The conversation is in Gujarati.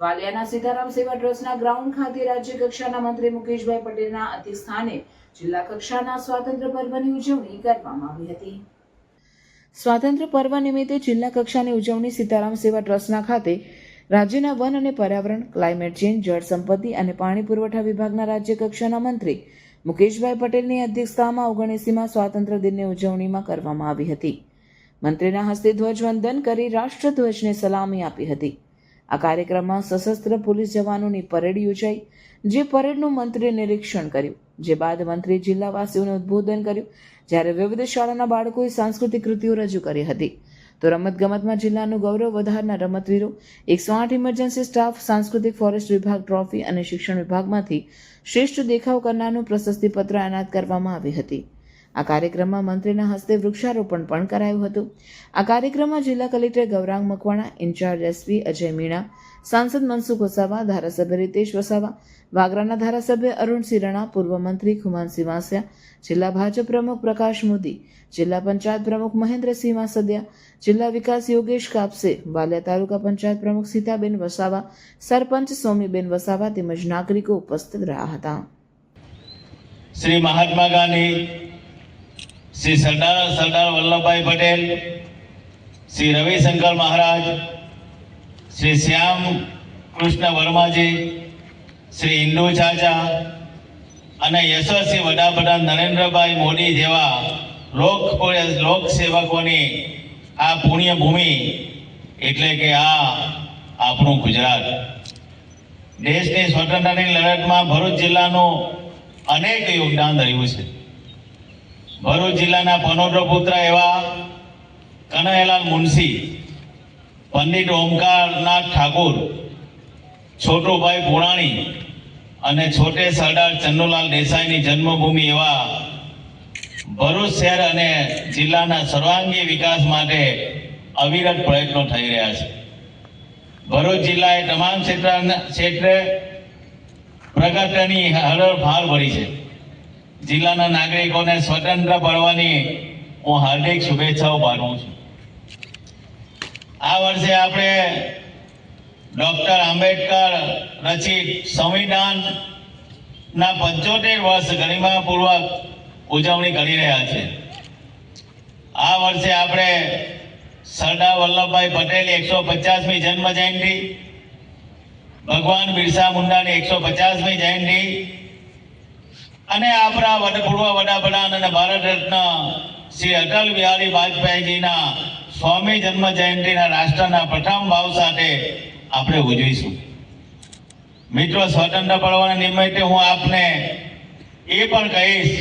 વાલિયાના સીતારામ સેવા ટ્રસ્ટના ગ્રાઉન્ડ ખાતે રાજ્ય કક્ષાના મંત્રી મુકેશભાઈ પટેલના અધ્યક્ષસ્થાને જિલ્લા કક્ષાના સ્વાતંત્ર્ય પર્વની ઉજવણી કરવામાં આવી હતી. સ્વાતંત્ર્ય પર્વ નિમિત્તે જિલ્લા કક્ષાની ઉજવણી સીતારામ સેવા ટ્રસ્ટના ખાતે રાજ્યના વન અને પર્યાવરણ, ક્લાઇમેટ ચેન્જ, જળ સંપત્તિ અને પાણી પુરવઠા વિભાગના રાજ્ય કક્ષાના મંત્રી મુકેશભાઈ પટેલની અધ્યક્ષતામાં ઓગણીસીમાં સ્વાતંત્ર્ય દિનની ઉજવણીમાં કરવામાં આવી હતી. મંત્રીના હસ્તે ધ્વજવંદન કરી રાષ્ટ્રધ્વજને સલામી આપી હતી. આ કાર્યક્રમમાં સશસ્ત્ર પોલીસ જવાનોની પરેડ યોજાઈ, જે પરેડનું મંત્રીએ નિરીક્ષણ કર્યું. જે બાદ મંત્રી જિલ્લાવાસીઓને ઉદ્બોધન કર્યું, જ્યારે વિવિધ શાળાના બાળકોએ સાંસ્કૃતિક કૃતિઓ રજૂ કરી હતી. તો રમતગમતમાં જિલ્લાનું ગૌરવ વધારનાર રમતવીરો, એકસો આઠ ઇમરજન્સી સ્ટાફ, સાંસ્કૃતિક ફોરેસ્ટ વિભાગ ટ્રોફી અને શિક્ષણ વિભાગમાંથી શ્રેષ્ઠ દેખાવ કરનારનું પ્રશસ્તિપત્ર એનાયત કરવામાં આવી હતી. આ કાર્યક્રમમાં મંત્રીના હસ્તે વૃક્ષારોપણ પણ કરાયું હતું. આ કાર્યક્રમમાં જિલ્લા collector Gaurang Makwana, incharge SP Ajay Meena, સાંસદ મનસુખ વસાવા, ધારાસભ્ય રીતેશ વસાવા, વાગરાના ધારાસભ્ય અરુણસિંહ રણા પૂર્વ મંત્રી ખુમાનસિંહ વાસિયા જિલ્લા ભાજપ પ્રમુખ પ્રકાશ મોદી, જિલ્લા પંચાયત પ્રમુખ મહેન્દ્રસિંહ વાસદિયા જિલ્લા વિકાસ યોગેશ કાપસે, વાલિયા તાલુકા પંચાયત પ્રમુખ સીતાબેન વસાવા, સરપંચ સોમીબેન વસાવા તેમજ નાગરિકો ઉપસ્થિત રહ્યા હતા. શ્રી મહાત્મા ગાંધી શ્રી સરદાર સરદાર વલ્લભભાઈ પટેલ, શ્રી રવિશંકર મહારાજ, શ્રી શ્યામ કૃષ્ણ વર્માજી, શ્રી ઇન્દુ ચાચા અને યશસ્વી વડાપ્રધાન નરેન્દ્રભાઈ મોદી જેવા લોક લોક સેવકોની આ પુણ્યભૂમિ એટલે કે આ આપણું ગુજરાત. દેશની સ્વતંત્રતાની લડતમાં ભરૂચ જિલ્લાનું અનેક યોગદાન રહ્યું છે. ભરૂચ જિલ્લાના પનોટર પુત્ર એવા કનૈયાલાલ મુનશી, પંડિત ઓમકારનાથ ઠાકુર, છોટુભાઈ પુરાણી અને છોટે સરદાર ચંદુલાલ દેસાઈની જન્મભૂમિ એવા ભરૂચ શહેર અને જિલ્લાના સર્વાંગી વિકાસ માટે અવિરત પ્રયત્નો થઈ રહ્યા છે. ભરૂચ જિલ્લાએ તમામ ક્ષેત્ર ક્ષેત્રે પ્રગતિની ફાર ભરી છે. જિલ્લાના નાગરિકોને સ્વતંત્ર ભરવાની હું હાર્દિક શુભેચ્છાઓ પાઠવું છું. આ વર્ષે આપણે ડોક્ટર આંબેડકર રચિત સંવિધાન ના પંચોતેર વર્ષ ગરિમાપૂર્વક ઉજવણી કરી રહ્યા છે. આ વર્ષે આપણે સરદાર વલ્લભભાઈ પટેલ એકસો પચાસમી જન્મ જયંતિ ભગવાન બિરસા મુંડાની એકસો પચાસમી જયંતિ અને આપણા પૂર્વ વડાપ્રધાન અને ભારત રત્ન શ્રી અટલ બિહારી વાજપેયીજીના સ્વામી જન્મ જયંતિના રાષ્ટ્રના પ્રથમ ભાવ સાથે આપણે ઉજવીશું. મિત્રો, સ્વતંત્ર પર્વના નિમિત્તે હું આપને એ પણ કહીશ